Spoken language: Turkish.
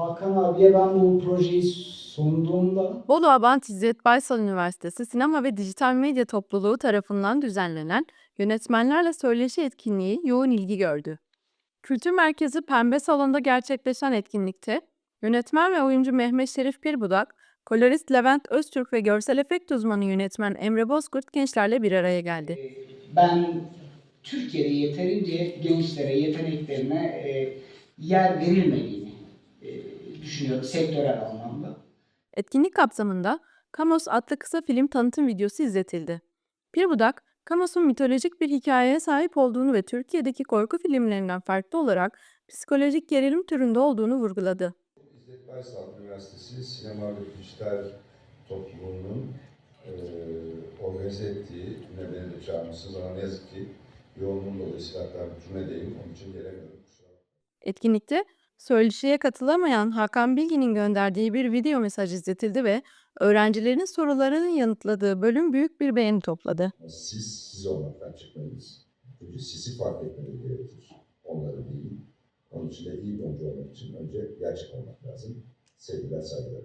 Hakan abiye ben bu projeyi sunduğumda Bolu Abant İzzet Baysal Üniversitesi Sinema ve Dijital Medya Topluluğu tarafından düzenlenen yönetmenlerle söyleşi etkinliği yoğun ilgi gördü. Kültür Merkezi Pembe Salon'da gerçekleşen etkinlikte yönetmen ve oyuncu Mehmet Şerif Pirbudak, kolorist Levent Öztürk ve görsel efekt uzmanı yönetmen Emre Bozkurt gençlerle bir araya geldi. e, ben Türkiye'de yeterince gençlere, yeteneklerine e, yer verilmediğini düşünüyorum sektörel anlamda. Etkinlik kapsamında Kamos adlı kısa film tanıtım videosu izletildi. Pirbudak, Kamos'un mitolojik bir hikayeye sahip olduğunu ve Türkiye'deki korku filmlerinden farklı olarak psikolojik gerilim türünde olduğunu vurguladı. İzzet Baysal Üniversitesi Sinema ve Dijital Topluluğu'nun eee organize ettiği, yine beni de çağırmışsınız ama ne yazık ki yoğunluğum dolayısıyla hatta bir turnedeyim, onun için gelemiyorum. Etkinlikte söyleşiye katılamayan Hakan Bilgin'in gönderdiği bir video mesaj izletildi ve öğrencilerin sorularını yanıtladığı bölüm büyük bir beğeni topladı. Siz, siz olmaktan çıkmalıyız. Çünkü sizi fark etmeniz gerekir. Onları değil. Onun için de iyi bir oyuncu olmak için önce gerçek olmak lazım. Sevgiler, saygılar.